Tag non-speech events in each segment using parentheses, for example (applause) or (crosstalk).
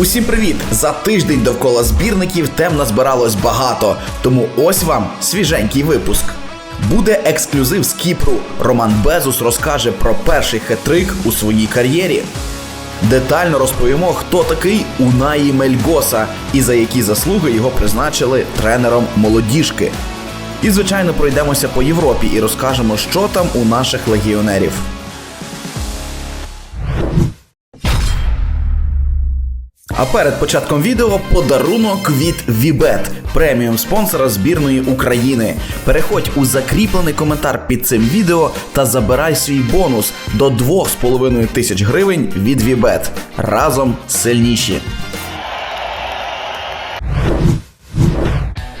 Усім привіт! За тиждень довкола збірників тем назбиралось багато, тому ось вам свіженький випуск. Буде ексклюзив з Кіпру. Роман Безус розкаже про перший хетрик у своїй кар'єрі. Детально розповімо, хто такий Унаї Мельгоса і за які заслуги його призначили тренером молодіжки. І, звичайно, пройдемося по Європі і розкажемо, що там у наших легіонерів. А перед початком відео подарунок від Вібет, преміум спонсора збірної України. Переходь у закріплений коментар під цим відео та забирай свій бонус до 2,5 тисяч гривень від Вібет. Разом сильніші.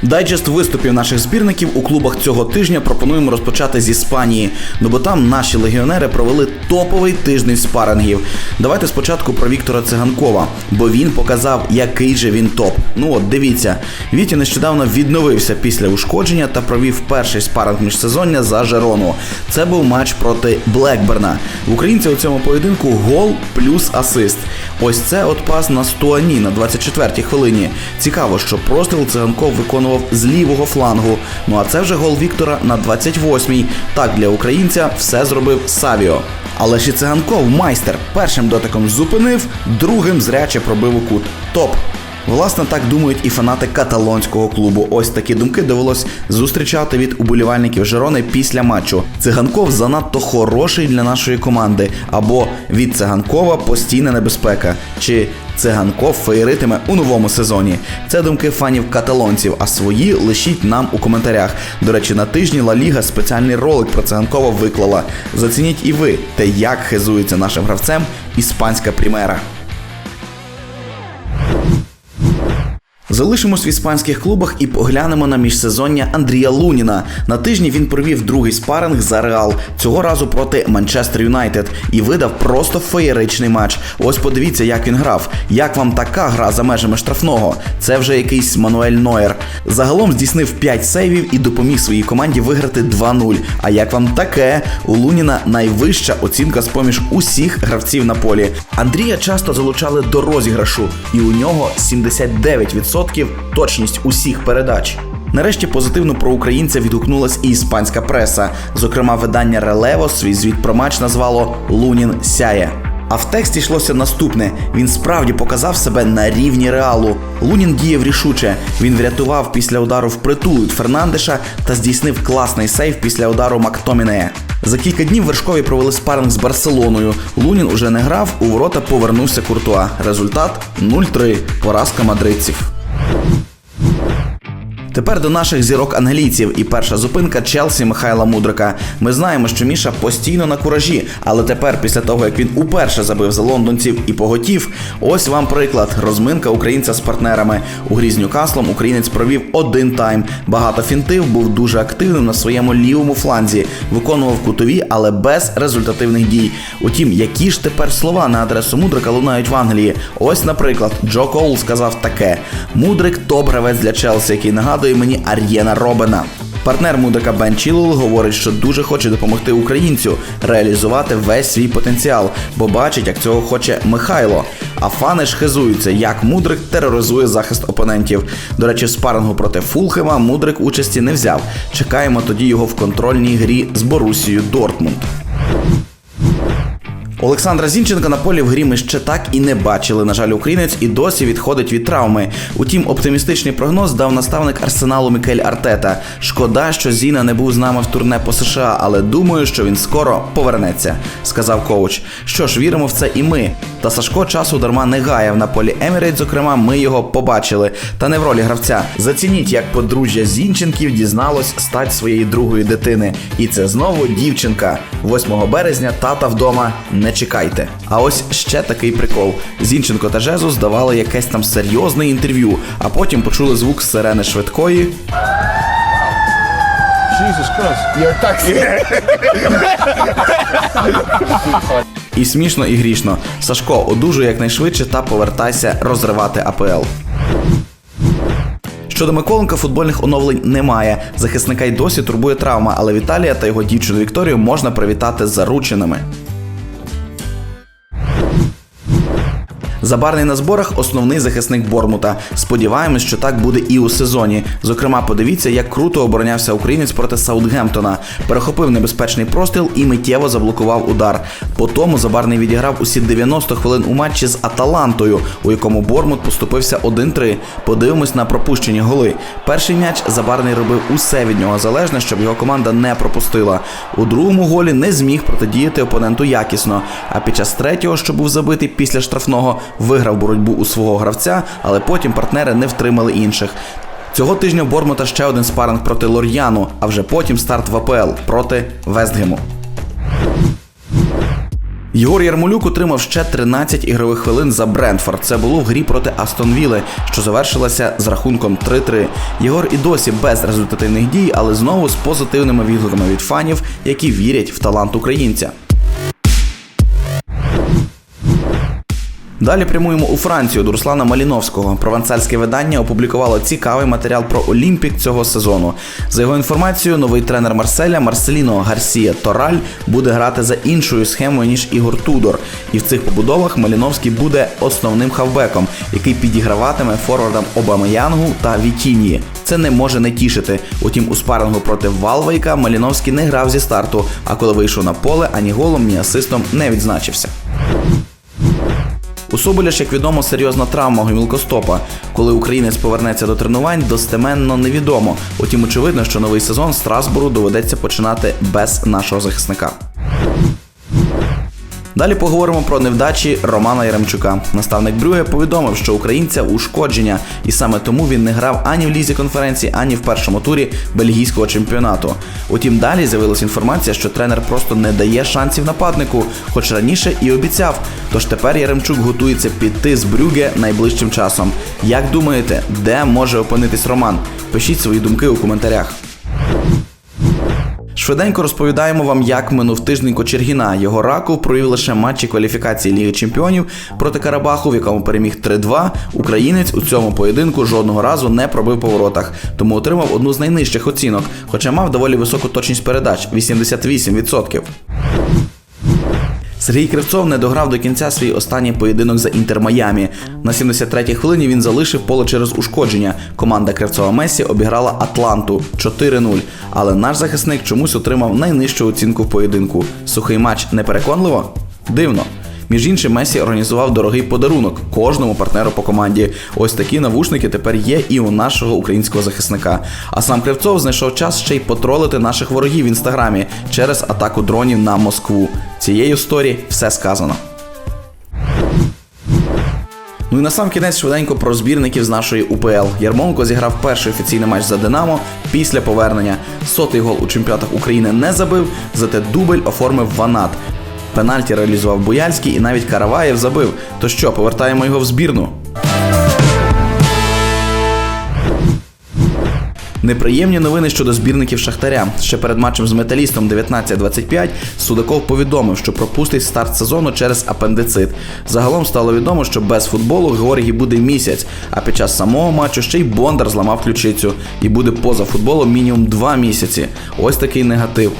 Дайджест виступів наших збірників у клубах цього тижня пропонуємо розпочати з Іспанії. Ну бо там наші легіонери провели топовий тиждень спарингів. Давайте спочатку про Віктора Циганкова, бо він показав, який же він топ. Ну от дивіться, Вітя нещодавно відновився після ушкодження та провів перший спаринг міжсезоння за Жерону. Це був матч проти Блекберна. В українця у цьому поєдинку гол плюс асист. Ось це от пас на Стуані на 24-й хвилині. Цікаво, що простріл циганков виконував з лівого флангу. Ну а це вже гол Віктора на 28-й. Так для українця все зробив Савіо. Але ж циганков майстер першим дотиком зупинив, другим зряче пробив у кут. Топ. Власне, так думають і фанати каталонського клубу. Ось такі думки довелось зустрічати від уболівальників Жерони після матчу. Циганков занадто хороший для нашої команди, або від циганкова постійна небезпека. Чи циганков феєритиме у новому сезоні? Це думки фанів каталонців, а свої лишіть нам у коментарях. До речі, на тижні Ла Ліга спеціальний ролик про циганкова виклала. Зацініть і ви те, як хизується нашим гравцем іспанська прімера. Залишимось в іспанських клубах і поглянемо на міжсезоння Андрія Луніна. На тижні він провів другий спаринг за Реал, цього разу проти Манчестер Юнайтед, і видав просто феєричний матч. Ось подивіться, як він грав. Як вам така гра за межами штрафного? Це вже якийсь Мануель Нойер. Загалом здійснив 5 сейвів і допоміг своїй команді виграти 2-0. А як вам таке? У Луніна найвища оцінка з поміж усіх гравців на полі. Андрія часто залучали до розіграшу, і у нього 79% точність усіх передач. Нарешті позитивно про українця відгукнулась і іспанська преса. Зокрема, видання Релево свій звіт про матч назвало Лунін сяє. А в тексті йшлося наступне: він справді показав себе на рівні реалу. Лунін діяв рішуче. Він врятував після удару впритул від Фернандеша та здійснив класний сейв після удару Мактомінея. За кілька днів вершкові провели спаринг з Барселоною. Лунін уже не грав, у ворота повернувся Куртуа. Результат 0-3. Поразка мадридців. you Тепер до наших зірок англійців і перша зупинка Челсі Михайла Мудрика. Ми знаємо, що Міша постійно на куражі, але тепер, після того як він уперше забив за лондонців і поготів, ось вам приклад: розминка українця з партнерами. У грі з Ньюкаслом українець провів один тайм. Багато фінтив, був дуже активним на своєму лівому фланзі, виконував кутові, але без результативних дій. Утім, які ж тепер слова на адресу Мудрика лунають в Англії? Ось, наприклад, Джо Коул сказав таке: Мудрик топ-гравець для Челсі, який нагадує мені Ар'єна Робена. Партнер Мудрика Бен Чілл говорить, що дуже хоче допомогти українцю реалізувати весь свій потенціал, бо бачить, як цього хоче Михайло. А фани ж хизуються, як Мудрик тероризує захист опонентів. До речі, в спарингу проти Фулхема Мудрик участі не взяв. Чекаємо тоді його в контрольній грі з Борусією Дортмунд. Олександра Зінченка на полі в грі ми ще так і не бачили. На жаль, українець і досі відходить від травми. Утім, оптимістичний прогноз дав наставник арсеналу Мікель Артета. Шкода, що Зіна не був з нами в турне по США, але думаю, що він скоро повернеться, сказав коуч. Що ж, віримо в це і ми. Та Сашко часу дарма не гаяв на полі Емірейт. Зокрема, ми його побачили. Та не в ролі гравця. Зацініть, як подружжя Зінченків дізналось стать своєї другої дитини. І це знову дівчинка. 8 березня тата вдома не не чекайте. А ось ще такий прикол: Зінченко та Жезус давали якесь там серйозне інтерв'ю, а потім почули звук сирени швидкої. І смішно, і грішно. Сашко, одужуй якнайшвидше та повертайся розривати АПЛ. Щодо Миколенка, футбольних оновлень немає. Захисника й досі турбує травма, але Віталія та його дівчину Вікторію можна привітати зарученими. Забарний на зборах основний захисник Бормута. Сподіваємось, що так буде і у сезоні. Зокрема, подивіться, як круто оборонявся українець проти Саутгемптона. Перехопив небезпечний простріл і миттєво заблокував удар. По тому Забарний відіграв усі 90 хвилин у матчі з Аталантою, у якому Бормут поступився 1-3. Подивимось на пропущені голи. Перший м'яч Забарний робив усе від нього залежне, щоб його команда не пропустила. У другому голі не зміг протидіяти опоненту якісно. А під час третього, що був забитий після штрафного, виграв боротьбу у свого гравця, але потім партнери не втримали інших. Цього тижня в Бормута ще один спаринг проти Лор'яну, а вже потім старт в АПЛ проти Вестгему. Єгор Ярмолюк отримав ще 13 ігрових хвилин за Брентфорд. Це було в грі проти Астон Вілли, що завершилася з рахунком 3-3. Єгор і досі без результативних дій, але знову з позитивними відгуками від фанів, які вірять в талант українця. Далі прямуємо у Францію до Руслана Маліновського. Провансальське видання опублікувало цікавий матеріал про Олімпік цього сезону. За його інформацією, новий тренер Марселя Марселіно Гарсія Тораль буде грати за іншою схемою ніж Ігор Тудор. І в цих побудовах Маліновський буде основним хавбеком, який підіграватиме форвардам Обамаянгу та Вітінії. Це не може не тішити. Утім, у спарингу проти Валвейка Маліновський не грав зі старту. А коли вийшов на поле, ані голом, ні асистом не відзначився. У Соболя ж, як відомо, серйозна травма гомілкостопа. Коли українець повернеться до тренувань, достеменно невідомо. Утім, очевидно, що новий сезон Страсбуру доведеться починати без нашого захисника. Далі поговоримо про невдачі Романа Яремчука. Наставник Брюге повідомив, що українця ушкодження, і саме тому він не грав ані в лізі конференції, ані в першому турі бельгійського чемпіонату. Утім, далі з'явилася інформація, що тренер просто не дає шансів нападнику, хоч раніше і обіцяв. Тож тепер Яремчук готується піти з Брюге найближчим часом. Як думаєте, де може опинитись Роман? Пишіть свої думки у коментарях. Швиденько розповідаємо вам, як минув тиждень Кочергіна. Його Раков провів лише матчі кваліфікації Ліги Чемпіонів проти Карабаху, в якому переміг 3-2. Українець у цьому поєдинку жодного разу не пробив по воротах, тому отримав одну з найнижчих оцінок, хоча мав доволі високу точність передач 88%. Сергій Кривцов не дограв до кінця свій останній поєдинок за Інтер Майамі. На 73-й хвилині він залишив поле через ушкодження. Команда Кривцова Месі обіграла Атланту 4-0. Але наш захисник чомусь отримав найнижчу оцінку в поєдинку. Сухий матч непереконливо? Дивно. Між іншим, Месі організував дорогий подарунок кожному партнеру по команді. Ось такі навушники тепер є і у нашого українського захисника. А сам Кривцов знайшов час ще й потролити наших ворогів в інстаграмі через атаку дронів на Москву. Цією сторі все сказано. Ну і на сам кінець швиденько про збірників з нашої УПЛ. Ярмоленко зіграв перший офіційний матч за Динамо після повернення. Сотий гол у чемпіонатах України не забив, зате дубль оформив Ванат. Пенальті реалізував Буяльський і навіть Караваєв забив. То що, повертаємо його в збірну? Неприємні новини щодо збірників Шахтаря. Ще перед матчем з металістом 19-25 Судаков повідомив, що пропустить старт сезону через апендицит. Загалом стало відомо, що без футболу Георгій буде місяць, а під час самого матчу ще й Бондар зламав ключицю і буде поза футболом мінімум 2 місяці. Ось такий негатив.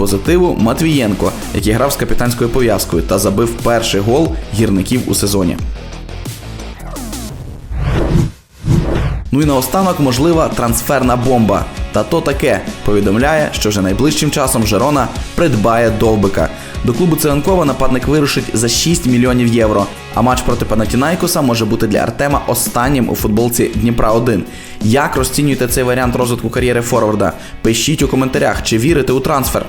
Позитиву Матвієнко, який грав з капітанською пов'язкою та забив перший гол гірників у сезоні. Ну і наостанок можлива трансферна бомба. Та то таке повідомляє, що вже найближчим часом Жерона придбає довбика. До клубу Циганкова нападник вирушить за 6 мільйонів євро. А матч проти Панатінайкоса може бути для Артема останнім у футболці Дніпра 1. Як розцінюєте цей варіант розвитку кар'єри Форварда? Пишіть у коментарях, чи вірите у трансфер.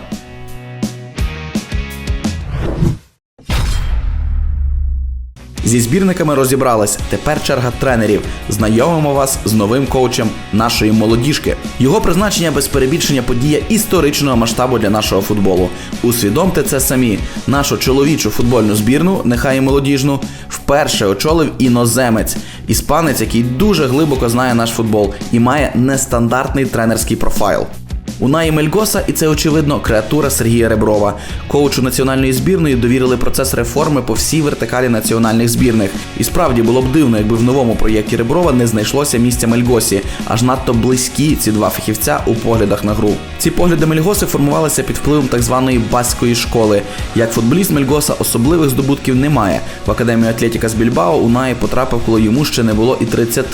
Зі збірниками розібрались. Тепер черга тренерів. Знайомимо вас з новим коучем нашої молодіжки. Його призначення без перебільшення подія історичного масштабу для нашого футболу. Усвідомте це самі. Нашу чоловічу футбольну збірну, нехай і молодіжну, вперше очолив іноземець, іспанець, який дуже глибоко знає наш футбол і має нестандартний тренерський профайл. Унаї Мельгоса, і це очевидно креатура Сергія Реброва. Коучу національної збірної довірили процес реформи по всій вертикалі національних збірних. І справді було б дивно, якби в новому проєкті Реброва не знайшлося місця Мельгосі, аж надто близькі ці два фахівця у поглядах на гру. Ці погляди Мельгоси формувалися під впливом так званої баської школи. Як футболіст Мельгоса особливих здобутків немає. В академію Атлетіка з Більбао Унаї потрапив, коли йому ще не було і 30.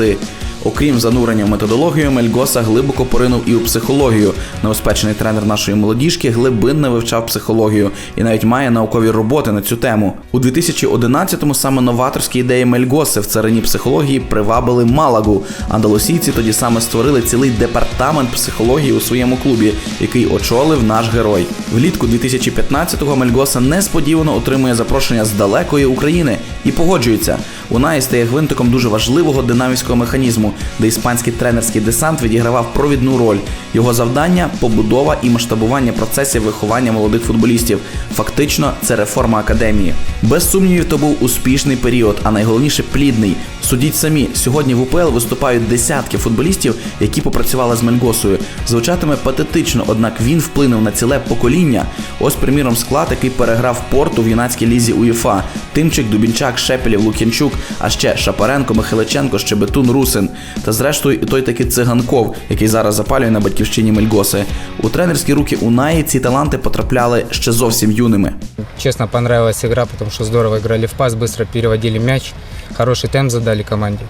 Окрім занурення в методологію, Мельгоса глибоко поринув і у психологію. Новоспечений тренер нашої молодіжки глибинно вивчав психологію і навіть має наукові роботи на цю тему. У 2011-му саме новаторські ідеї Мельгоси в царині психології привабили Малагу. Андалусійці тоді саме створили цілий департамент психології у своєму клубі, який очолив наш герой. Влітку 2015-го Мельгоса несподівано отримує запрошення з далекої України і погоджується. Унай стає гвинтиком дуже важливого динамівського механізму, де іспанський тренерський десант відігравав провідну роль. Його завдання побудова і масштабування процесів виховання молодих футболістів. Фактично, це реформа академії. Без сумнівів, то був успішний період, а найголовніше плідний. Судіть самі, сьогодні в УПЛ виступають десятки футболістів, які попрацювали з Мельгосою. Звучатиме патетично, однак він вплинув на ціле покоління. Ось, приміром, склад, який переграв порту в юнацькій лізі УЄФА. Тимчик, Дубінчак, Шепелів, Лук'янчук, а ще Шапаренко, Михайличенко, Щебетун, Русин. Та зрештою і той таки циганков, який зараз запалює на батьківщині Мельгоси. У тренерські руки Унаї ці таланти потрапляли ще зовсім юними. Чесно, понравилась гра, потому що здорово грали в пас, швидко переводили мяч, хороший темп задали команде.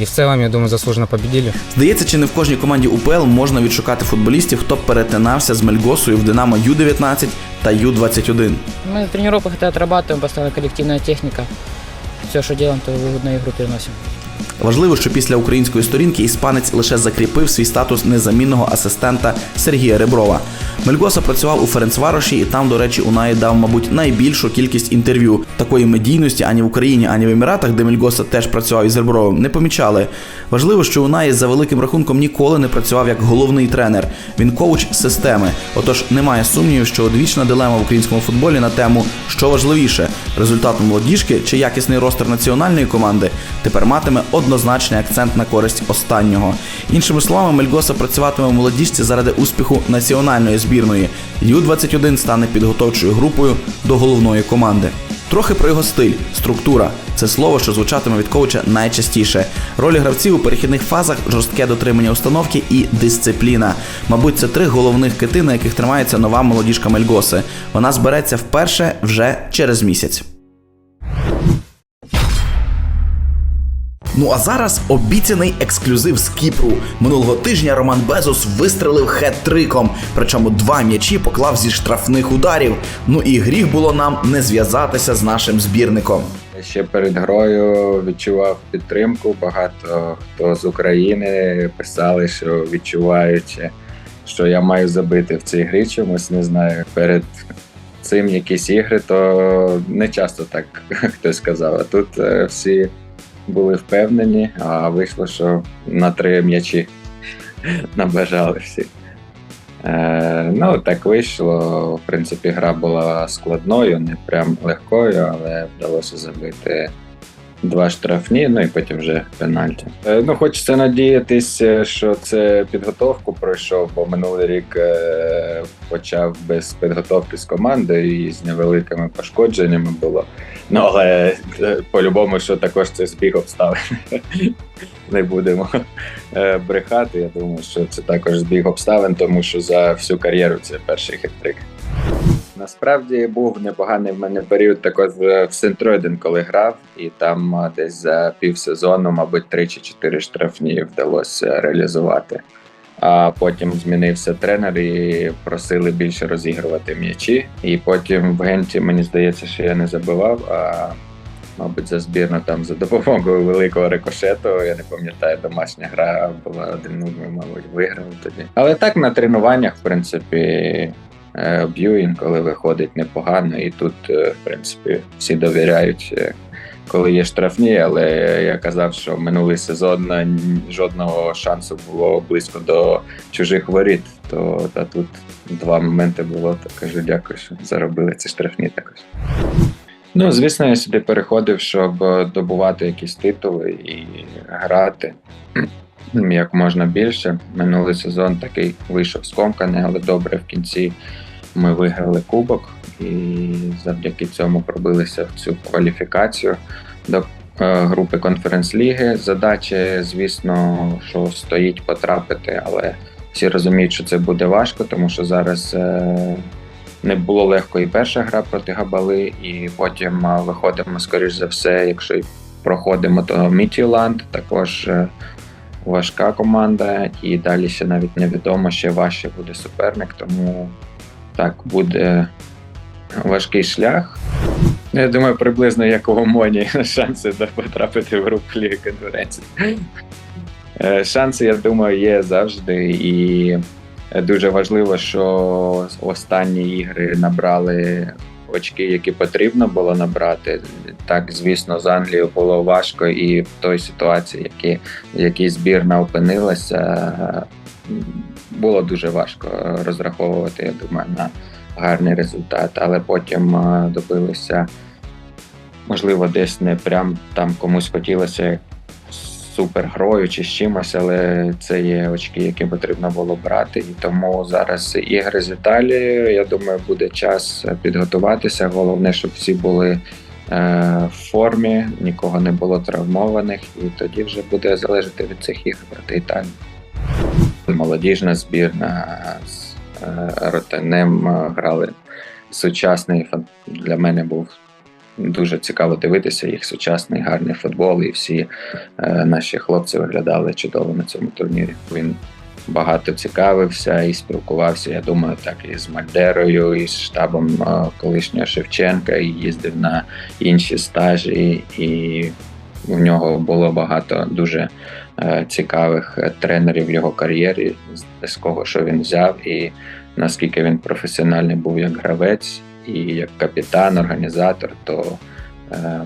И в целом, я думаю, заслуженно победили. Здається, чи не в кожній команді УПЛ можна відшукати футболістів, хто перетинався з Мельгосою в Динамо Ю-19 та Ю-21. Мы на тренировках это отрабатываем, постоянно коллективная техника. Все, что делаем, то в на игру переносим. Важливо, що після української сторінки іспанець лише закріпив свій статус незамінного асистента Сергія Реброва. Мельгоса працював у Ференцвароші, і там, до речі, Унаї дав, мабуть, найбільшу кількість інтерв'ю. Такої медійності ані в Україні, ані в Еміратах, де Мельгоса теж працював із Ребровим, не помічали. Важливо, що Унаї за великим рахунком ніколи не працював як головний тренер. Він коуч системи. Отож, немає сумнівів, що одвічна дилема в українському футболі на тему, що важливіше результат молодіжки чи якісний ростер національної команди тепер матиме однозначний акцент на користь останнього. Іншими словами, Мельгоса працюватиме в молодіжці заради успіху національної збірної. Ю-21 стане підготовчою групою до головної команди. Трохи про його стиль, структура це слово, що звучатиме від коуча найчастіше. Ролі гравців у перехідних фазах, жорстке дотримання установки і дисципліна. Мабуть, це три головних кити, на яких тримається нова молодіжка Мельгоси. Вона збереться вперше вже через місяць. Ну а зараз обіцяний ексклюзив з Кіпру. Минулого тижня Роман Безос вистрелив хет-триком, причому два м'ячі поклав зі штрафних ударів. Ну і гріх було нам не зв'язатися з нашим збірником. Ще перед грою відчував підтримку. Багато хто з України писали, що відчувають, що я маю забити в цій грі чомусь, не знаю. Перед цим якісь ігри, то не часто так (laughs) хтось сказав. А тут е, всі були впевнені, а вийшло, що на три м'ячі (laughs) набажали всі. Е, ну, так вийшло. В принципі, гра була складною, не прям легкою, але вдалося забити два штрафні, ну і потім вже пенальті. Е, ну, хочеться надіятися, що це підготовку пройшов, бо минулий рік е, почав без підготовки з командою і з невеликими пошкодженнями було. Ну, але е, по-любому, що також це збіг обставин. (laughs) Не будемо е, брехати. Я думаю, що це також збіг обставин, тому що за всю кар'єру це перший хет-трик. Насправді був непоганий в мене період також в Сентройден, коли грав, і там десь за півсезону, мабуть, три чи чотири штрафні вдалося реалізувати. А потім змінився тренер і просили більше розігрувати м'ячі. І потім в Генті мені здається, що я не забивав. А мабуть, за збірну там за допомогою великого рикошету. Я не пам'ятаю, домашня гра була один ми, мабуть, виграли тоді. Але так на тренуваннях, в принципі, е, б'ю інколи виходить непогано, і тут, е, в принципі, всі довіряють. Коли є штрафні, але я казав, що минулий сезон е, жодного шансу було близько до чужих воріт. То та тут два моменти було. То кажу, дякую, що заробили ці штрафні також. Ну, звісно, я сюди переходив, щоб добувати якісь титули і грати (clears throat) як можна більше. Минулий сезон такий вийшов скомканий, але добре в кінці ми виграли кубок і завдяки цьому пробилися в цю кваліфікацію до е, групи конференц-ліги. Задача, звісно, що стоїть потрапити, але всі розуміють, що це буде важко, тому що зараз. е, не було легко і перша гра проти Габали, і потім виходимо, скоріш за все, якщо проходимо, то Мітіланд також е, важка команда, і далі ще навіть невідомо, ще важче буде суперник, тому так буде важкий шлях. Я думаю, приблизно як у Омоні (laughs) шанси потрапити в групу конференції. Е, Шанси, я думаю, є завжди. І дуже важливо, що останні ігри набрали очки, які потрібно було набрати. Так, звісно, з Англією було важко, і в той ситуації, в якій збірна опинилася, було дуже важко розраховувати, я думаю, на гарний результат. Але потім е, добилися, можливо, десь не прям там комусь хотілося супер грою чи з чимось, але це є очки, які потрібно було брати. І тому зараз ігри з Італією. Я думаю, буде час підготуватися. Головне, щоб всі були е, в формі, нікого не було травмованих, і тоді вже буде залежати від цих ігор проти Італії. Молодіжна збірна з Ротенем грали сучасний для мене був дуже цікаво дивитися їх сучасний гарний футбол, і всі е, наші хлопці виглядали чудово на цьому турнірі. Він багато цікавився і спілкувався. Я думаю, так і з Мальдерою, і з штабом е, колишнього Шевченка, і їздив на інші стажі, і в нього було багато дуже цікавих е, тренерів його кар'єрі, з- кого що він взяв, і наскільки він професіональний був як гравець і як капітан, організатор, то е,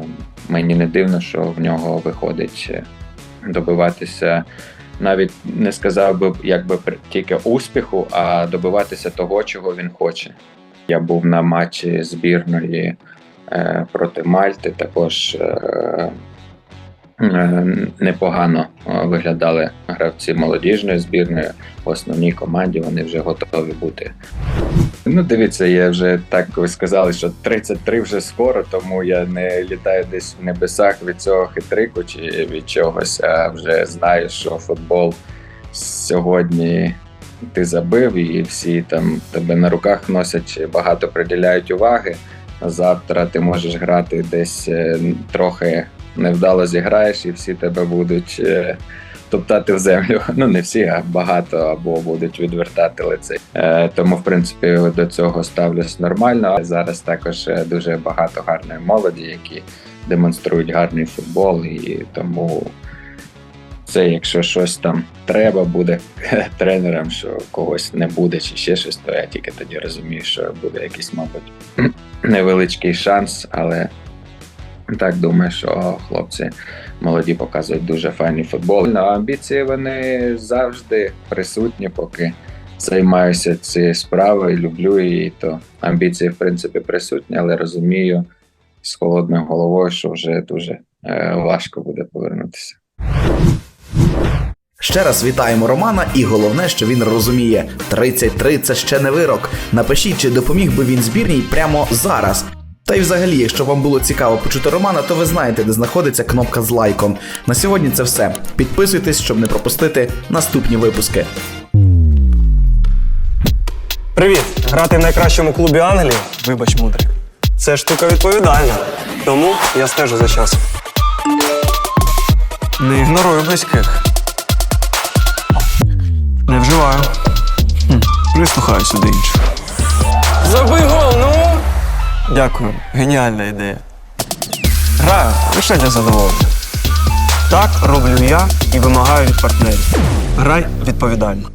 мені не дивно, що в нього виходить е, добиватися. Навіть не сказав би якби тільки успіху, а добиватися того, чого він хоче. Я був на матчі збірної е, проти Мальти. Також е, е, непогано е, виглядали гравці молодіжної збірної в основній команді. Вони вже готові бути. Ну, дивіться, я вже так ви сказали, що 33 вже скоро, тому я не літаю десь в небесах від цього хитрику чи від чогось, а вже знаю, що футбол сьогодні ти забив, і всі там тебе на руках носять, багато приділяють уваги. Завтра ти можеш грати десь е, трохи невдало зіграєш, і всі тебе будуть е, топтати в землю. (laughs) Ну не всі, а багато або будуть відвертати лице. Е, тому, в принципі, до цього ставлюсь нормально. Зараз також е, дуже багато гарної молоді, які демонструють гарний футбол, і тому це, якщо щось там треба буде (laughs) тренерам, що когось не буде чи ще щось, то я тільки тоді розумію, що буде якийсь, мабуть, (clears throat) невеличкий шанс, але так думаю, що хлопці молоді показують дуже файний футбол. Ну, а амбіції вони завжди присутні, поки займаюся цією справою, люблю її, то амбіції, в принципі, присутні, але розумію з холодною головою, що вже дуже е, важко буде повернутися. Ще раз вітаємо Романа, і головне, що він розуміє: 33 – це ще не вирок. Напишіть, чи допоміг би він збірній прямо зараз. Та й взагалі, якщо вам було цікаво почути Романа, то ви знаєте, де знаходиться кнопка з лайком. На сьогодні це все. Підписуйтесь, щоб не пропустити наступні випуски. Привіт! Грати в найкращому клубі Англії, вибач, мудрик. Це штука відповідальна. Тому я стежу за часом. Не ігнорую близьких. Не вживаю. Хм, Прислухаюся до інших. Забий гол, ну! Дякую, геніальна ідея. Граю лише для задоволення. Так роблю я і вимагаю від партнерів. Грай відповідально.